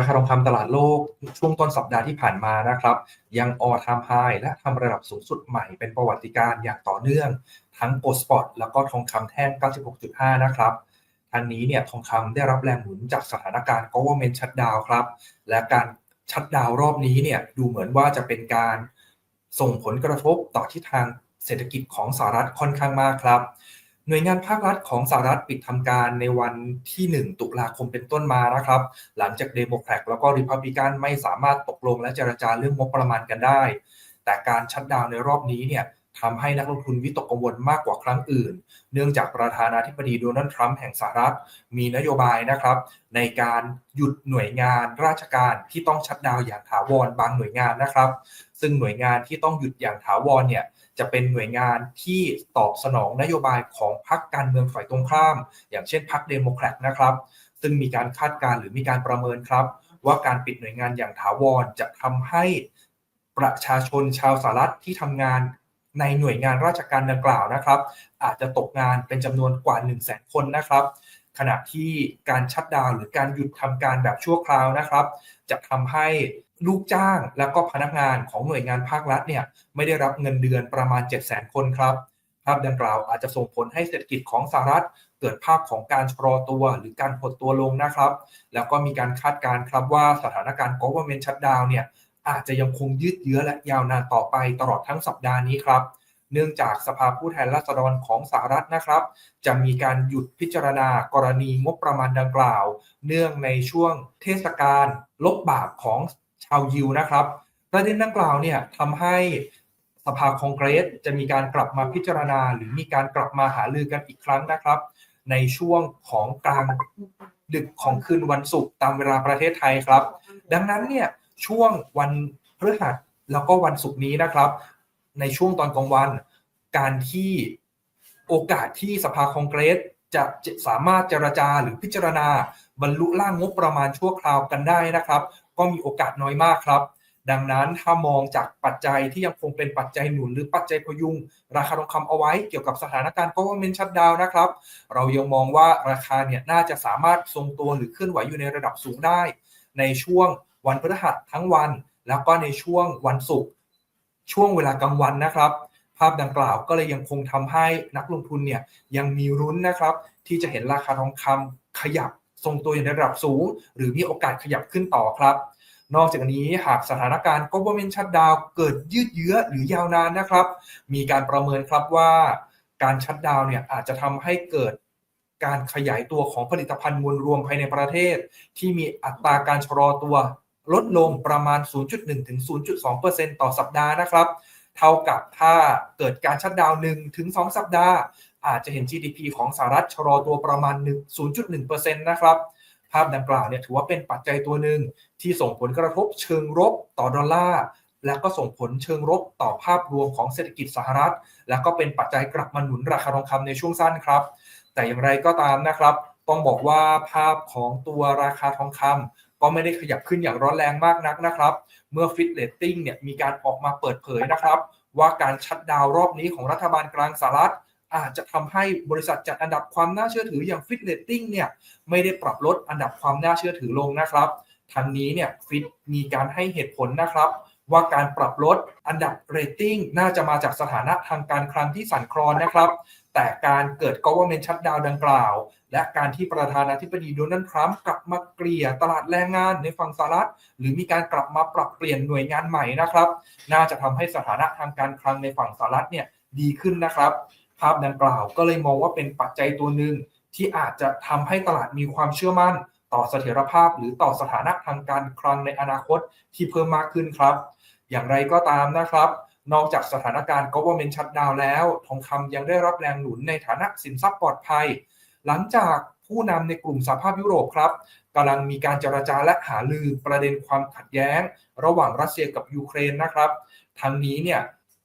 ราคาทองคำตลาดโลกช่วงต้นสัปดาห์ที่ผ่านมานะครับ ยังออทามไฮและทำระดับสูงสุดใหม่เป็นประวัติการอย่างต่อเนื่อง ทั้งโกลด์สปอตแล้วก็ทองคำแท่ง 96.5 นะครับทางนี้เนี่ยทองคำได้รับแรงหนุนจากสถานการณ์ government shutdown ครับ และการชัดดาวรอบนี้เนี่ยดูเหมือนว่าจะเป็นการส่งผลกระทบต่อทิศทางเศรษฐกิจของสหรัฐค่อนข้างมากครับ หน่วยงานภาครัฐของสหรัฐปิดทำการในวันที่ 1 ตุลาคมเป็นต้นมานะครับ หลังจากเดโมแครตแล้วก็ริพับลิกันไม่สามารถตกลงและเจรจาเรื่องงบประมาณกันได้ แต่การชัดดาวในรอบนี้เนี่ยทำให้นักลงทุนวิตกกังวลมากกว่าครั้งอื่น เนื่องจากประธานาธิบดีโดนัลด์ทรัมป์แห่งสหรัฐ มีนโยบายนะครับ ในการหยุดหน่วยงานราชการที่ต้องชัดดาวอย่างถาวรบางหน่วยงานนะครับ ซึ่งหน่วยงานที่ต้องหยุดอย่างถาวรเนี่ยจะเป็นหน่วยงานที่ตอบสนองนโยบายของพรรคการเมืองฝ่ายตรงข้าม อย่างเช่นพรรคเดโมแครตนะครับ ซึ่งมีการคาดการหรือมีการประเมินครับ ว่าการปิดหน่วยงานอย่างถาวรจะทำให้ประชาชนชาวสหรัฐที่ทำงานในหน่วยงานราชการดังกล่าวนะครับ อาจจะตกงานเป็นจำนวนกว่า 1 0 0 0 0แสนคนนะครับ ขณะที่การชัดดาวหรือการหยุดทำการแบบชั่วคราวนะครับ จะทำให้ลูกจ้างแล้วก็พนักงานของหน่วยงานภาครัฐเนี่ยไม่ได้รับเงินเดือนประมาณ 7 0 0 0 0 0 คนครับ ภาพดังกล่าวอาจจะส่งผลให้เศรษฐกิจของสหรัฐ เกิดภาพของการชะลอตัวหรือการหดตัวลงนะครับ แล้วก็มีการคาดการณ์ครับว่าสถานการณ์ government shutdown เนี่ยอาจจะยังคงยืดเยื้อและยาวนานต่อไปตลอดทั้งสัปดาห์นี้ครับ เนื่องจากสภาผู้แทนราษฎรของสหรัฐนะครับ จะมีการหยุดพิจารณากรณีงบประมาณดังกล่าว เนื่องในช่วงเทศกาลลบบาปของชาวยิวนะครับ ประเด็นดังกล่าวเนี่ยทำให้สภาคองเกรสจะมีการกลับมาพิจารณา หรือมีการกลับมาหาลือกันอีกครั้งนะครับ ในช่วงของกลางดึกของคืนวันศุกร์ตามเวลาประเทศไทยครับ ดังนั้นเนี่ยช่วงวันพฤหัสแล้วก็วันศุกร์นี้นะครับ ในช่วงตอนกลางวัน การที่โอกาสที่สภาคองเกรสจะสามารถเจรจาหรือพิจารณา บรรลุร่างงบประมาณชั่วคราวกันได้นะครับ ก็มีโอกาสน้อยมากครับ ดังนั้นถ้ามองจากปัจจัยที่ยังคงเป็นปัจจัยหนุนหรือปัจจัยพยุง ราคาทองคำเอาไว้เกี่ยวกับสถานการณ์ government shutdown นะครับ เรายังมองว่าราคาเนี่ยน่าจะสามารถทรงตัวหรือเคลื่อนไหวอยู่ในระดับสูงได้ ในช่วงวันพฤหัสทั้งวัน แล้วก็ในช่วงวันศุกร์ ช่วงเวลากลางวันนะครับ ภาพดังกล่าวก็เลยยังคงทำให้นักลงทุนเนี่ยยังมีรุ้นนะครับ ที่จะเห็นราคาทองคำขยับทรงตัวอยู่ในระดับสูง หรือมีโอกาสขยับขึ้นต่อครับ นอกจากนี้หากสถานการณ์ government shutdown เกิดยืดเยื้อหรือยาวนานนะครับ มีการประเมินครับว่าการชัดดาวเนี่ยอาจจะทำให้เกิดการขยายตัวของผลิตภัณฑ์มวลรวมภายในประเทศ ที่มีอัตราการชะลอตัว ลดลงประมาณ 0.1 ถึง 0.2%ต่อสัปดาห์นะครับ เท่ากับถ้าเกิดการชัดดาวน์1ถึง 2 สัปดาห์ อาจจะเห็น GDP ของสหรัฐชะลอตัวประมาณ 0.1%นะครับ ภาพดังกล่าวเนี่ยถือว่าเป็นปัจจัยตัวหนึ่งที่ส่งผลกระทบเชิงรบต่อดอลลาร์และก็ส่งผลเชิงรบต่อภาพรวมของเศรษฐกิจสหรัฐ และก็เป็นปัจจัยกลับมาหนุนราคาทองคำในช่วงสั้นครับ แต่อย่างไรก็ตามนะครับ ต้องบอกว่าภาพของตัวราคาทองคำ ก็ไม่ได้ขยับขึ้นอย่างร้อนแรงมากนักนะครับ เมื่อฟิตเลตติ้งเนี่ยมีการออกมาเปิดเผยนะครับ ว่าการชัดดาวรอบนี้ของรัฐบาลกลางสหรัฐ อาจจะทำให้บริษัทจัดอันดับความน่าเชื่อถืออย่างฟิตเลตติ้งเนี่ยไม่ได้ปรับลดอันดับความน่าเชื่อถือลงนะครับทั้งนี้เนี่ยฟิตมีการให้เหตุผลนะครับ ว่าการปรับลดอันดับเรตติ้งน่าจะมาจากสถานะทางการคลังที่สั่นคลอนนะครับ แต่การเกิด government shutdown ดังกล่าว และการที่ประธานาธิบดีโดนัลด์ทรัมป์กลับมาเกลี่ยตลาดแรงงานในฝั่งสหรัฐ หรือมีการกลับมาปรับเปลี่ยนหน่วยงานใหม่นะครับ น่าจะทำให้สถานะทางการคลังในฝั่งสหรัฐเนี่ยดีขึ้นนะครับ ภาพดังกล่าวก็เลยมองว่าเป็นปัจจัยตัวหนึ่งที่อาจจะทำให้ตลาดมีความเชื่อมั่น ต่อเสถียรภาพ หรือต่อสถานะทางการคลังในอนาคตที่เพิ่มมากขึ้นครับ อย่างไรก็ตามนะครับ นอกจากสถานการณ์ government shutdown แล้ว ทองคำยังได้รับแรงหนุนในฐานะสินทรัพย์ปลอดภัย หลังจากผู้นำในกลุ่มสหภาพยุโรปครับกำลังมีการเจรจาและหาลือประเด็นความขัดแย้ง ระหว่างรัสเซียกับยูเครนนะครับทั้งนี้เนี่ย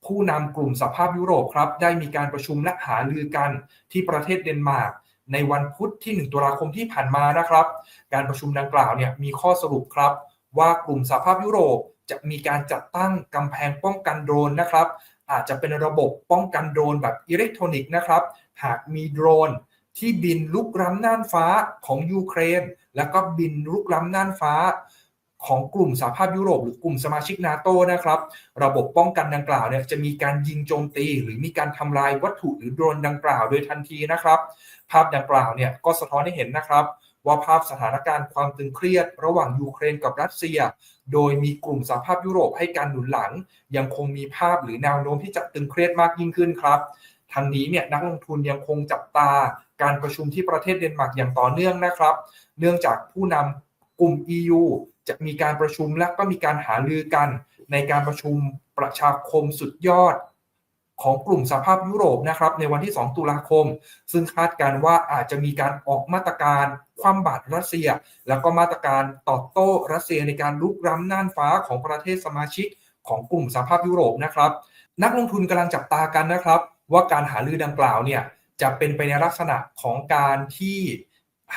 ผู้นำกลุ่มสหภาพยุโรปครับได้มีการประชุมและหาลือกันที่ประเทศเดนมาร์กในวันพุธที่ 1 ตุลาคมที่ผ่านมานะครับ การประชุมดังกล่าวเนี่ยมีข้อสรุปครับ ว่ากลุ่มสหภาพยุโรปจะมีการจัดตั้งกำแพงป้องกันโดรนนะครับ อาจจะเป็นระบบป้องกันโดรนแบบอิเล็กทรอนิกส์นะครับ หากมีโดรนที่บินลุกล้ำน่านฟ้าของยูเครน แล้วก็บินลุกล้ำน่านฟ้าของกลุ่มสหภาพยุโรปหรือกลุ่มสมาชิกนาโตนะครับ ระบบป้องกันดังกล่าวเนี่ยจะมีการยิงโจมตี หรือมีการทำลายวัตถุหรือโดรนดังกล่าวโดยทันทีนะครับ ภาพดังกล่าวเนี่ยก็สะท้อนให้เห็นนะครับ ว่าภาพสถานการณ์ความตึงเครียด ระหว่างยูเครนกับรัสเซีย โดยมีกลุ่มสหภาพยุโรปให้การหนุนหลัง ยังคงมีภาพหรือแนวโน้มที่จะตึงเครียดมากยิ่งขึ้นครับทางนี้เนี่ยนักลงทุนยังคงจับตาการประชุมที่ประเทศเดนมาร์กอย่างต่อเนื่องนะครับ เนื่องจากผู้นำกลุ่ม EU จะมีการประชุมและก็มีการหารือกัน ในการประชุมประชาคมสุดยอด ของกลุ่มสภาพยุโรปนะครับในวันที่ 2 ตุลาคม ซึ่งคาดการว่าอาจจะมีการออกมาตรการคว่ำบาตรรัสเซีย แล้วก็มาตรการตอบโต้รัสเซียในการลุกล้ำน่านฟ้าของประเทศสมาชิกของกลุ่มสภาพยุโรปนะครับ นักลงทุนกำลังจับตากันนะครับ ว่าการหารือดังกล่าวเนี่ยจะเป็นไปในลักษณะของการที่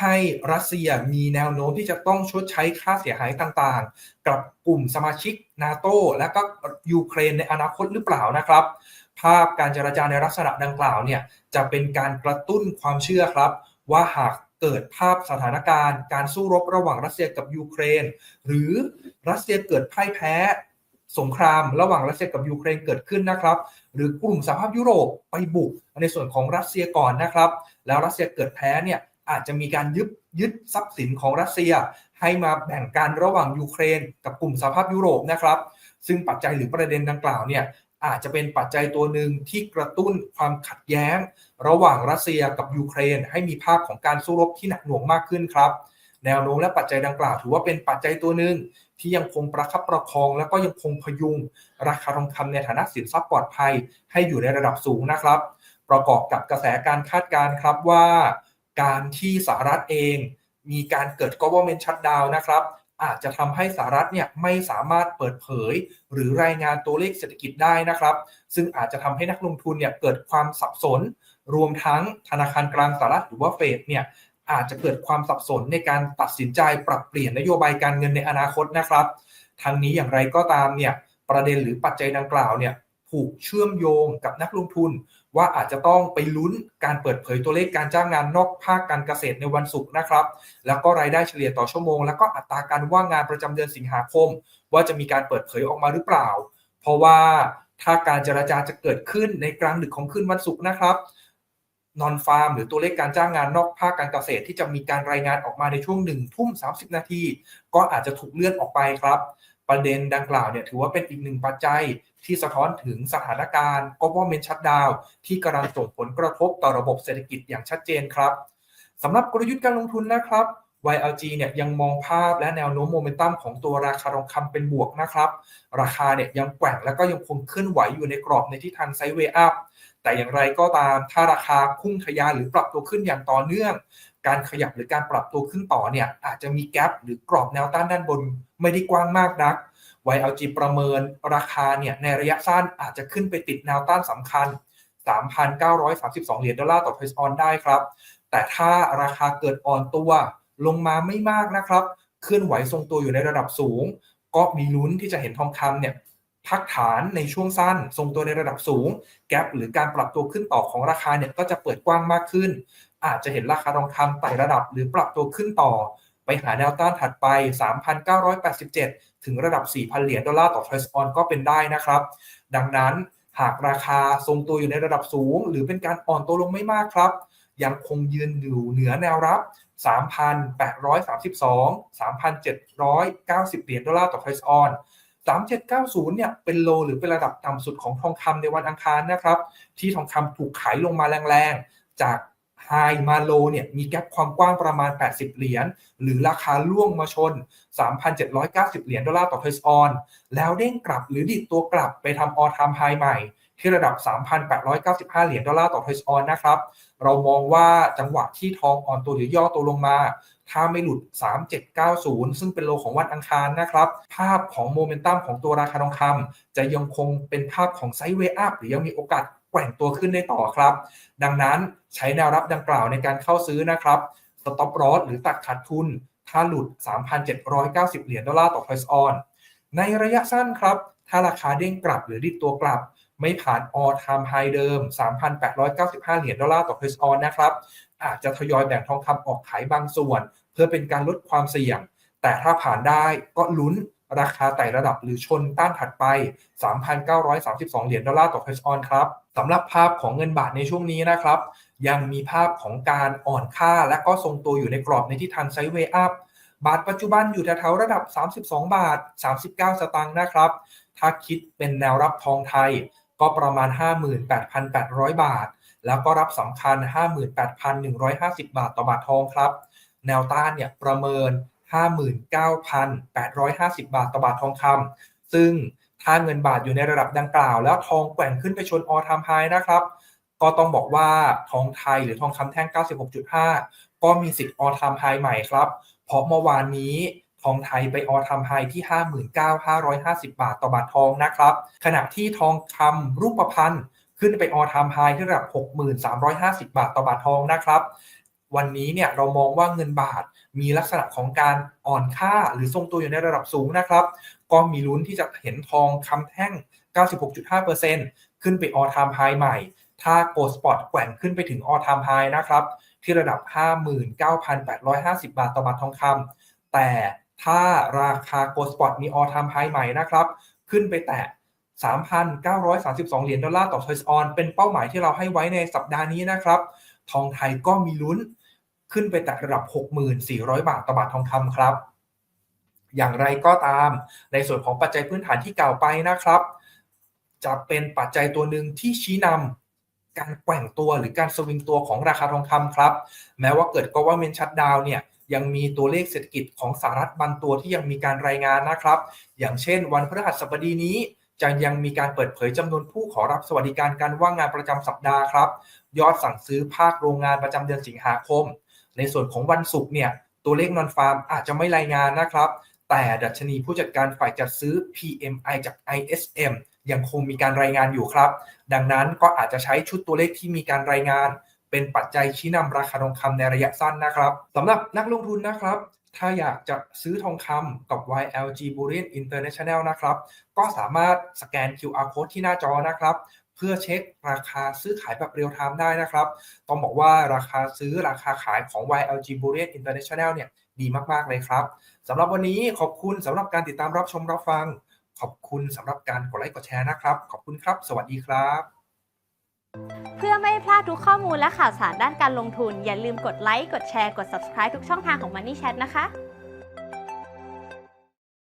ให้รัสเซียมีแนวโน้มที่จะต้องชดใช้ค่าเสียหายต่างๆ กับกลุ่มสมาชิกนาโตและก็ยูเครนในอนาคตหรือเปล่านะครับ ภาพการเจรจาในลักษณะดังกล่าวเนี่ยจะเป็นการกระตุ้นความเชื่อครับ ว่าหากเกิดภาพสถานการณ์ การสู้รบระหว่างรัสเซียกับยูเครน หรือรัสเซียเกิดพ่ายแพ้ สงครามระหว่างรัสเซียกับยูเครนเกิดขึ้นนะครับ หรือกลุ่มสหภาพยุโรปไปบุกในส่วนของรัสเซียก่อนนะครับ แล้วรัสเซียเกิดแพ้เนี่ยอาจจะมีการยึดยึดทรัพย์สินของรัสเซีย ให้มาแบ่งกันระหว่างยูเครน กับกลุ่มสหภาพยุโรปนะครับ ซึ่งปัจจัยหรือประเด็นดังกล่าวเนี่ย อาจจะเป็นปัจจัยตัวหนึ่งที่กระตุ้นความขัดแย้ง ระหว่างรัสเซียกับยูเครน ให้มีภาพของการสู้รบที่หนักหน่วงมากขึ้นครับ แนวโน้มและปัจจัยดังกล่าว ถือว่าเป็นปัจจัยตัวหนึ่งที่ยังคงประคับประคอง และก็ยังคงพยุง ราคาทองคำในฐานะสินทรัพย์ปลอดภัย ให้อยู่ในระดับสูงนะครับ ประกอบกับกระแสการคาดการณ์ครับว่า การที่สหรัฐเอง มีการเกิด government shutdown นะครับ อาจจะทำให้สหรัฐเนี่ยไม่สามารถเปิดเผย หรือรายงานตัวเลขเศรษฐกิจได้นะครับ ซึ่งอาจจะทำให้นักลงทุนเนี่ยเกิดความสับสน รวมทั้งธนาคารกลางสหรัฐหรือว่าเฟดเนี่ยอาจจะเกิดความสับสนในการตัดสินใจปรับเปลี่ยนนโยบายการเงินในอนาคตนะครับทางนี้อย่างไรก็ตามเนี่ยประเด็นหรือปัจจัยดังกล่าวเนี่ยผูกเชื่อมโยงกับนักลงทุน ว่าอาจจะต้องไปลุ้นการเปิดเผยตัวเลขการจ้างงานนอกภาคการเกษตรในวันศุกร์นะครับ แล้วก็รายได้เฉลี่ยต่อชั่วโมง แล้วก็อัตราการว่างงานประจำเดือนสิงหาคม ว่าจะมีการเปิดเผยออกมาหรือเปล่า เพราะว่าถ้าการเจราจาจะเกิดขึ้นในกลางดึกของคืนวันศุกร์นะครับนอนฟาร์มหรือตัวเลขการจ้างงานนอกภาคการเกษตรที่จะมีการรายงานออกมาในช่วงหนึ่งทุ่ม30 นาที ก็อาจจะถูกเลื่อนออกไปครับ ประเด็นดังกล่าวเนี่ยถือว่าเป็นอีกหนึ่งปัจจัยที่สะท้อนถึงสถานการณ์ government shutdown ที่กำลังส่งผลกระทบต่อระบบเศรษฐกิจอย่างชัดเจนครับสำหรับกลยุทธ์การลงทุนนะครับ YLG เนี่ยยังมองภาพและแนวโน้มโมเมนตัมของตัวราคาทองคำเป็นบวกนะครับ ราคาเนี่ยยังแกว่งและก็ยังคงเคลื่อนไหวอยู่ในกรอบในทิศทางไซด์เวย์อัพแต่อย่างไรก็ตามถ้าราคาพุ่งทะยานหรือปรับตัวขึ้นอย่างต่อเนื่อง การขยับหรือการปรับตัวขึ้นต่อเนี่ยอาจจะมีแกลบหรือกรอบแนวต้านด้านบน ไม่ได้กว้างมากนัก YLG ประเมินราคาเนี่ยในระยะสั้นอาจจะขึ้นไปติดแนวต้านสำคัญ 3,932 เหรียญดอลลาร์ต่อเทรซออนได้ครับ แต่ถ้าราคาเกิดอ่อนตัวลงมาไม่มากนะครับ เคลื่อนไหวทรงตัวอยู่ในระดับสูง ก็มีลุ้นที่จะเห็นทองคำเนี่ยพักฐานในช่วงสั้น ทรงตัวในระดับสูง แกลบหรือการปรับตัวขึ้นต่อของราคาเนี่ยก็จะเปิดกว้างมากขึ้น อาจจะเห็นราคาทองคำไต่ระดับหรือปรับตัวขึ้นต่อ ไปหาแนวต้านถัดไป 3,987 ถึงระดับ 4,000 เหรียญดอลลาร์ต่อทรสออนก็เป็นได้นะครับ ดังนั้นหากราคาทรงตัวอยู่ในระดับสูง หรือเป็นการอ่อนตัวลงไม่มากครับ ยังคงยืนอยู่เหนือแนวรับ 3,832 3,790 เหรียญดอลลาร์ต่อทรสออน3790 เนี่ยเป็นโลหรือเป็นระดับต่ำสุดของทองคำในวันอังคารนะครับ ที่ทองคำถูกขายลงมาแรงๆ จาก ไฮมาโลเนี่ยมีแกลบความกว้างประมาณ 80 เหรียญหรือราคาล่วงมาชน 3,790 เหรียญดอลลาร์ต่อเทสออน แล้วเด้งกลับหรือดิดตัวกลับไปทำออทามไฮใหม่ ที่ระดับ 3,895 เหรียญดอลลาร์ต่อเทสออนนะครับ เรามองว่าจังหวะที่ทองอ่อนตัวหรือย่อตัวลงมาถ้าไม่หลุด 3790 ซึ่งเป็นโลของวันอังคารนะครับ ภาพของโมเมนตัมของตัวราคาทองคำจะยังคงเป็นภาพของไซด์เวย์อัพหรือยังมีโอกาส แกว่งตัวขึ้นได้ต่อครับ ดังนั้นใช้แนวรับดังกล่าวในการเข้าซื้อนะครับสต็อปรอสหรือตัดขาดทุน ถ้าหลุด 3,790 เหรียญดอลลาร์ต่อไพรซ์ออนในระยะสั้นครับ ถ้าราคาเด้งกลับหรือดิดตัวกลับ ไม่ผ่านออทามไฮเดิม 3,895 เหรียญดอลลาร์ต่อไพรซ์ออนนะครับ อาจจะทยอยแบ่งทองคำออกขายบางส่วน เพื่อเป็นการลดความเสี่ยง แต่ถ้าผ่านได้ก็ลุ้น ราคาไต่ระดับหรือชนต้านถัดไป 3,932 เหรียญดอลลาร์ต่อเทสออนครับสำหรับภาพของเงินบาทในช่วงนี้นะครับ ยังมีภาพของการอ่อนค่าและก็ทรงตัวอยู่ในกรอบในทิศทางไซด์เวย์อัพบาทปัจจุบันอยู่แถวๆระดับ 32 บาท 39 สตางค์นะครับ ถ้าคิดเป็นแนวรับทองไทยก็ประมาณ 58,800 บาท แล้วก็รับสำคัญ 58,150 บาทต่อบาททองครับ แนวต้านเนี่ยประเมิน 59,850 บาทต่อบาททองคำซึ่งถ้าเงินบาทอยู่ในระดับดังกล่าว แล้วทองแกว่งขึ้นไปชนออทามไฮนะครับ ก็ต้องบอกว่าทองไทยหรือทองคำแท่ง 96.5 ก็มีสิทธิ์ออทามไฮใหม่ครับ เพราะเมื่อวานนี้ทองไทยไปออทามไฮที่ 59,550 บาทต่อบาททองนะครับ ขณะที่ทองคำรูปพรรณขึ้นไปออทามไฮที่ระดับ 6,350 บาทต่อบาททองนะครับ วันนี้เนี่ยเรามองว่าเงินบาทมีลักษณะของการอ่อนค่าหรือทรงตัวอยู่ในระดับสูงนะครับ ก็มีลุ้นที่จะเห็นทองคำแท่ง 96.5%ขึ้นไปออทามไฮใหม่ ถ้าโกลด์สปอตแกว่งขึ้นไปถึงออทามไฮนะครับ ที่ระดับ 59,850 บาทต่อบาททองคำแต่ถ้าราคาโกลด์สปอตมีออทามไฮใหม่นะครับ ขึ้นไปแตะ3,932 เหรียญดอลลาร์ต่อเทสออนเป็นเป้าหมายที่เราให้ไว้ในสัปดาห์นี้นะครับ ทองไทยก็มีลุ้น ขึ้นไปแตะระดับ 6,400 บาทต่อบาททองคำครับ อย่างไรก็ตาม ในส่วนของปัจจัยพื้นฐานที่กล่าวไปนะครับ จะเป็นปัจจัยตัวหนึ่งที่ชี้นำการแกว่งตัวหรือการสวิงตัวของราคาทองคำครับ แม้ว่าเกิดก็ว่าเมนชัดดาวเนี่ยยังมีตัวเลขเศรษฐกิจของสหรัฐบางตัวที่ยังมีการรายงานนะครับ อย่างเช่น วันพฤหัสบดีนี้จะยังมีการเปิดเผยจำนวนผู้ขอรับสวัสดิการการว่างงานประจำสัปดาห์ครับ ยอดสั่งซื้อภาคโรงงานประจำเดือนสิงหาคม ในส่วนของวันศุกร์เนี่ยตัวเลขนอนฟาร์มอาจจะไม่รายงานนะครับ แต่ดัชนีผู้จัดการฝ่ายจัดซื้อ PMI จาก ISM ยังคงมีการรายงานอยู่ครับ ดังนั้นก็อาจจะใช้ชุดตัวเลขที่มีการรายงาน เป็นปัจจัยชี้นำราคาทองคำในระยะสั้นนะครับสำหรับนักลงทุนนะครับ ถ้าอยากจะซื้อทองคำกับ YLG Bullion International นะครับ ก็สามารถสแกน QR code ที่หน้าจอนะครับ เพื่อเช็คราคาซื้อขายแบบเรียลไทม์ได้นะครับ ต้องบอกว่าราคาซื้อราคาขายของ YLG Bullion International เนี่ยดีมาก ๆ เลยครับสำหรับวันนี้ขอบคุณสำหรับการติดตามรับชมรับฟัง ขอบคุณสำหรับการกดไลค์กดแชร์นะครับ ขอบคุณครับ สวัสดีครับ เพื่อไม่ให้พลาดทุกข้อมูลและข่าวสารด้านการลงทุน อย่าลืมกดไลค์กดแชร์กด subscribe ทุกช่องทางของ Money Chat นะคะ